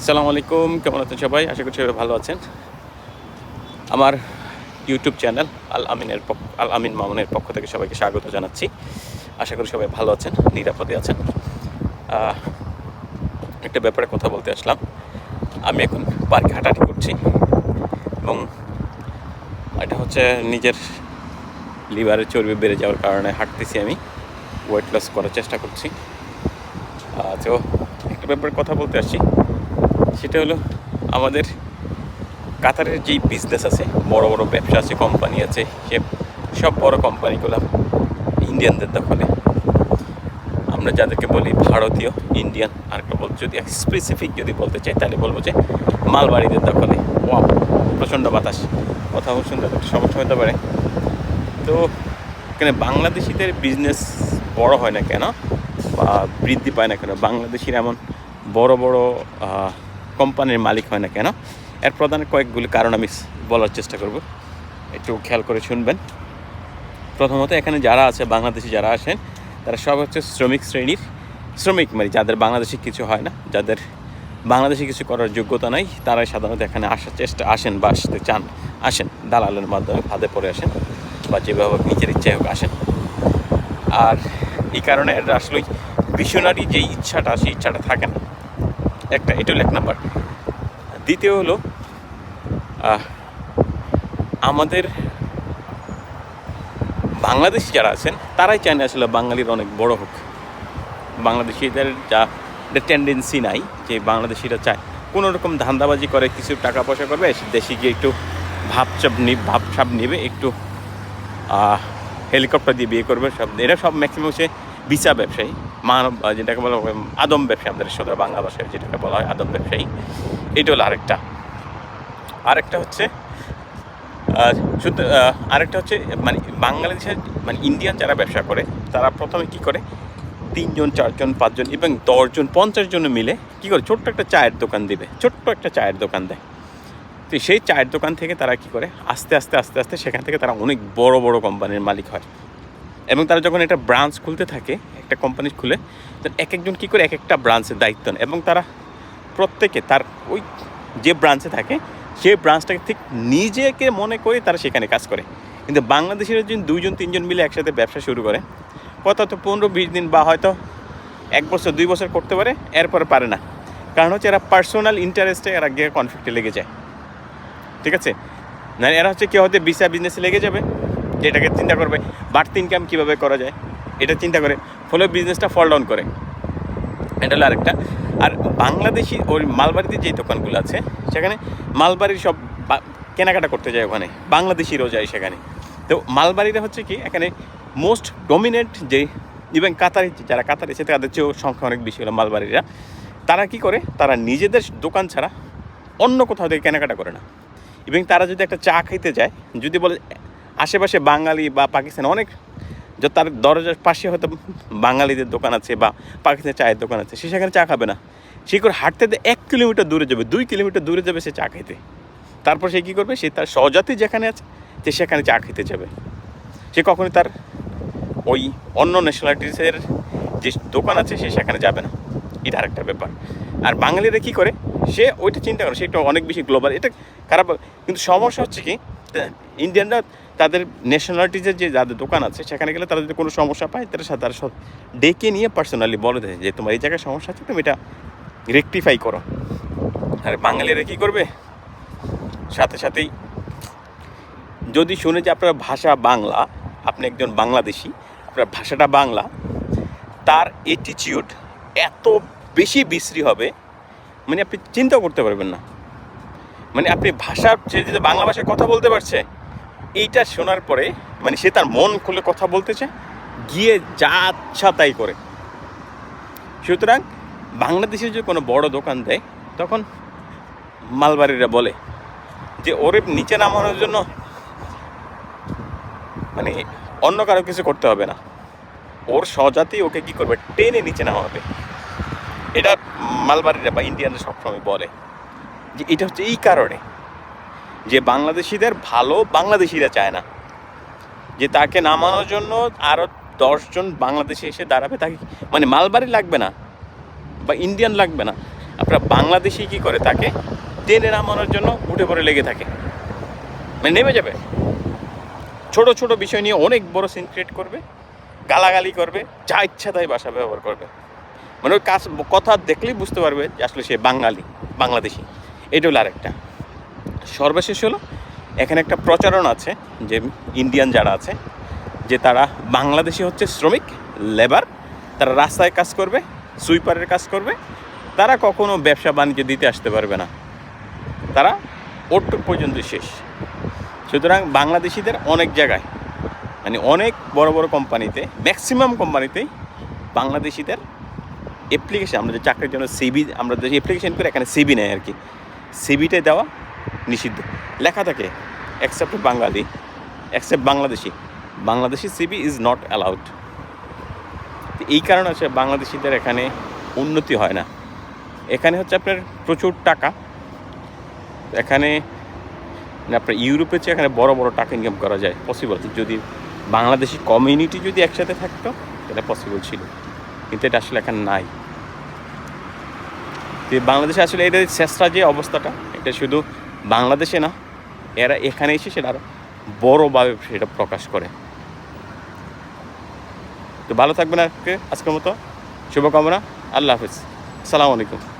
আসসালামু আলাইকুম, কেমন আছেন সবাই? আশা করি সবাই ভালো আছেন। আমার ইউটিউব চ্যানেল আল আমিনের পক্ষ আল আমিন মামুনের পক্ষ থেকে সবাইকে স্বাগত জানাচ্ছি। আশা করি সবাই ভালো আছেন, নিরাপদে আছেন। একটা ব্যাপারে কথা বলতে আসলাম। আমি এখন পার্কে হাঁটাহাঁটি করছি এবং এটা হচ্ছে নিজের লিভারের চর্বি বেড়ে যাওয়ার কারণে হাঁটতেছি আমি। ওয়েট লস করার চেষ্টা করছি। তো একটা ব্যাপারে কথা বলতে আসছি। সেটা হলো আমাদের কাতারের যেই বিজনেস আছে, বড় বড় ব্যবসা আছে কোম্পানি আছে, সে সব বড় কোম্পানিগুলো ইন্ডিয়ানদের দখলে। আমরা যাদেরকে বলি ভারতীয় ইন্ডিয়ান আর বল যদি স্পেসিফিক যদি বলতে চাই, তাহলে বলব যে মালবাড়িদের দখলে। ওয়াও প্রচণ্ড বাতাস। কথা একটা সমস্যা হতে পারে। তো এখানে বাংলাদেশিদের বিজনেস বড় হয় না কেন? বা বৃদ্ধি পায় না কেন? বাংলাদেশির এমন বড় বড় কোম্পানির মালিক হয় না কেন? এর প্রধান কয়েকগুলি কারণ আমি বলার চেষ্টা করব। একটু খেয়াল করে শুনবেন। প্রথমত, এখানে যারা আছে, বাংলাদেশি যারা আসেন তারা সব হচ্ছে শ্রমিক শ্রেণির। শ্রমিক মানে যাদের বাংলাদেশি কিছু হয় না, যাদের বাংলাদেশে কিছু করার যোগ্যতা নাই, তারাই সাধারণত এখানে আসার চেষ্টা, আসেন বা আসতে চান, আসেন, দালালের মাধ্যমে ফাঁদে পড়ে আসেন বা যেভাবে নিজের ইচ্ছায় হোক আসেন। আর এই কারণে আসলে মিশনারি যে ইচ্ছাটা, সেই ইচ্ছাটা থাকে না। একটা, এটা হলো এক নাম্বার। দ্বিতীয় হলো আমাদের বাংলাদেশি যারা আছেন, তারাই চায় না আসলে বাঙালির অনেক বড় হোক। বাংলাদেশিদের যা টেন্ডেন্সি নাই, যে বাংলাদেশিরা চায় কোনো রকম ধান্দাবাজি করে, কিছু টাকা পয়সা করবে দেশে গিয়ে একটু ভাবচাপ নি ভাবসাব নেবে, একটু হেলিকপ্টার দিয়ে বিয়ে করবে, সব, এরা সব ম্যাক্সিমাম সে বিচা ব্যবসায়ী। মানব যেটাকে বলা হয় আদম ব্যবসায়ী আমাদের সোদা বাংলা ভাষায় যেটাকে বলা হয় আদম ব্যবসায়ী। এটা হলো আরেকটা। আরেকটা হচ্ছে শুধু আরেকটা হচ্ছে মানে বাংলাদেশের মানে ইন্ডিয়ান যারা ব্যবসা করে, তারা প্রথমে কি করে? তিনজন, চারজন, পাঁচজন এবং দশজন, পঞ্চাশ জন মিলে কি করে? ছোট্ট একটা চায়ের দোকান দিবে। ছোট্ট একটা চায়ের দোকান দেয়। তো সেই চায়ের দোকান থেকে তারা কি করে? আস্তে আস্তে আস্তে আস্তে সেখান থেকে তারা অনেক বড় বড় কোম্পানির মালিক হয়। এবং তারা যখন একটা ব্রাঞ্চ খুলতে থাকে, একটা কোম্পানি খুলে তখন এক একজন কী করে এক একটা ব্রাঞ্চের দায়িত্ব নেয় এবং তারা প্রত্যেকে তার ওই যে ব্রাঞ্চে থাকে, সেই ব্রাঞ্চটাকে ঠিক নিজেকে মনে করে তারা সেখানে কাজ করে। কিন্তু বাংলাদেশের যদি দুইজন, তিনজন মিলে একসাথে ব্যবসা শুরু করে। কত তো পনেরো, বিশ দিন বা হয়তো এক বছর, দুই বছর করতে পারে, এরপরে পারে না। কারণ হচ্ছে এরা পার্সোনাল ইন্টারেস্টে এরা গিয়ে কনফ্লিক্টে লেগে যায়। ঠিক আছে? না, এরা হচ্ছে কেউ হয়তো বিসা বিজনেসে লেগে যাবে। যেটাকে চিন্তা করবে বাড়তি ইনকাম কীভাবে করা যায়, এটা চিন্তা করে, ফলে বিজনেসটা ফল ডাউন করে। এটা হলো আরেকটা। আর বাংলাদেশি ওই মালবাড়িতে যে দোকানগুলো আছে, সেখানে মালবাড়ির সব কেনাকাটা করতে যায় ওখানে বাংলাদেশিরও যায় সেখানে। তো মালবাড়িটা হচ্ছে কি, এখানে মোস্ট ডমিনেন্ট যে ইভেন কাতারি, যারা কাতারি আছে, তাদের চেয়েও সংখ্যা অনেক বেশি হলো মালবাড়িরা। তারা কি করে, তারা নিজেদের দোকান ছাড়া অন্য কোথাও থেকে কেনাকাটা করে না। এবং তারা যদি একটা চা খেতে যায়, যদি বলে আশেপাশে বাঙালি বা পাকিস্তান অনেক যে তার দরজার পাশে হয়তো বাঙালিদের দোকান আছে বা পাকিস্তানের চায়ের দোকান আছে, সে সেখানে চা খাবে না। সে করে হাঁটতে এক কিলোমিটার দূরে যাবে, দুই কিলোমিটার দূরে যাবে সে চা খেতে তারপর সে কী করবে, সে তার স্বজাতি যেখানে আছে, সে সেখানে চা খেতে যাবে। সে কখনোই তার ওই অন্য ন্যাশনালিটিসের যে দোকান আছে, সে সেখানে যাবে না। এটা আরেকটা ব্যাপার। আর বাঙালিরা কী করে, সে ওইটা চিন্তা করে, সে একটু অনেক বেশি গ্লোবাল এটা খারাপ, কিন্তু সমস্যা হচ্ছে কি, ইন্ডিয়ানরা তাদের ন্যাশনালিটিজের যে যাদের দোকান আছে, সেখানে গেলে তারা যদি কোনো সমস্যা পায়, তারা সাথে তারা সব ডেকে নিয়ে পার্সোনালি বলে দেয় যে, তোমার এই জায়গায় সমস্যা আছে, তুমি এটা রেকটিফাই করো। আর বাঙালিরা কী করবে? সাথে সাথেই যদি শুনে যে আপনার ভাষা বাংলা, আপনি একজন বাংলাদেশি, আপনার ভাষাটা বাংলা, তার অ্যাটিচিউড এত বেশি বিশ্রী হবে মানে আপনি চিন্তাও করতে পারবেন না। মানে আপনি ভাষা সে যদি বাংলা ভাষায় কথা বলতে পারছে এইটা শোনার পরে মানে সে তার মন খুলে কথা বলতে চায় গিয়ে যা আচ্ছা তাই করে। সুতরাং বাংলাদেশে যদি কোনো বড় দোকান দেয়, তখন মালবাড়িরা বলে যে, ওরে, নিচে নামানোর জন্য মানে অন্য কারও কিছু করতে হবে না। ওর স্বজাতি ওকে কি করবে? টেনে নিচে নামাবে। এটা মালবাড়িরা বা ইন্ডিয়ানরা সবসময় বলে যে, এটা হচ্ছে এই কারণে। যে বাংলাদেশিদের ভালো বাংলাদেশিরা চায় না। যে তাকে নামানোর জন্য আরও দশজন বাংলাদেশে এসে দাঁড়াবে, তাকে মানে মালবাড়ি লাগবে না বা ইন্ডিয়ান লাগবে না। আপনার বাংলাদেশি কি করে তাকে টেনে নামানোর জন্য উঠে পড়ে লেগে থাকে? মানে নেমে যাবে। ছোট ছোট বিষয় নিয়ে অনেক বড় সিন ক্রিয়েট করবে, গালাগালি করবে, যা ইচ্ছা তাই ভাষা ব্যবহার করবে। মানে ওই কাজ কথা দেখলেই বুঝতে পারবে যে আসলে সে বাঙালি, বাংলাদেশি। এটা হলো আরেকটা। সর্বশেষ হলো, এখানে একটা প্রচারণ আছে যে ইন্ডিয়ান যারা আছে, যে তারা বাংলাদেশি হচ্ছে শ্রমিক, লেবার, তারা রাস্তায় কাজ করবে, সুইপারের কাজ করবে, তারা কখনো ব্যবসা বাণিজ্য দিতে আসতে পারবে না। তারা ওটুক পর্যন্ত শেষ। সুতরাং বাংলাদেশিদের অনেক জায়গায় মানে অনেক বড় বড় কোম্পানিতে ম্যাক্সিমাম কোম্পানিতেই বাংলাদেশিদের অ্যাপ্লিকেশান আমরা যে চাকরির জন্য সিবি আমরা যে অ্যাপ্লিকেশান করি এখানে সিবি নেয় আর কি। সিবিতে দেওয়া নিষিদ্ধ। লেখা থাকে except Bengali except Bangladeshi. Bangladeshi CB is not allowed এই কারণে হচ্ছে বাংলাদেশিদের এখানে উন্নতি হয় না। এখানে হচ্ছে আপনার প্রচুর টাকা। এখানে মানে আপনার ইউরোপের চেয়ে এখানে বড় বড় টাকা ইনকাম করা যায়। পসিবল যদি বাংলাদেশি কমিউনিটি যদি একসাথে থাকতো, এটা পসিবল ছিল। কিন্তু এটা আসলে এখানে নাই। বাংলাদেশে আসলে এটা শেষরা যে অবস্থাটা, এটা শুধু বাংলাদেশে না, এরা এখানে এসে সেটা আরও বড়োভাবে সেটা প্রকাশ করে। তো ভালো থাকবেন আজকে আজকের মতো। শুভকামনা। আল্লাহ হাফিজ। সালাম আলাইকুম।